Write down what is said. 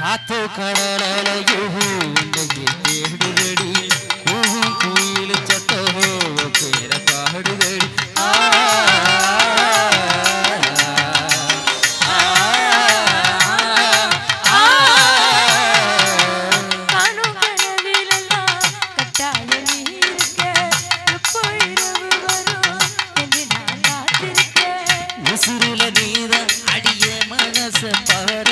காத்து கடலையும் தேடுதடி ஊகும் குயில் சட்டமோ பேர பாடுதடி. உசுருல நீதான் அடிய மனச பகர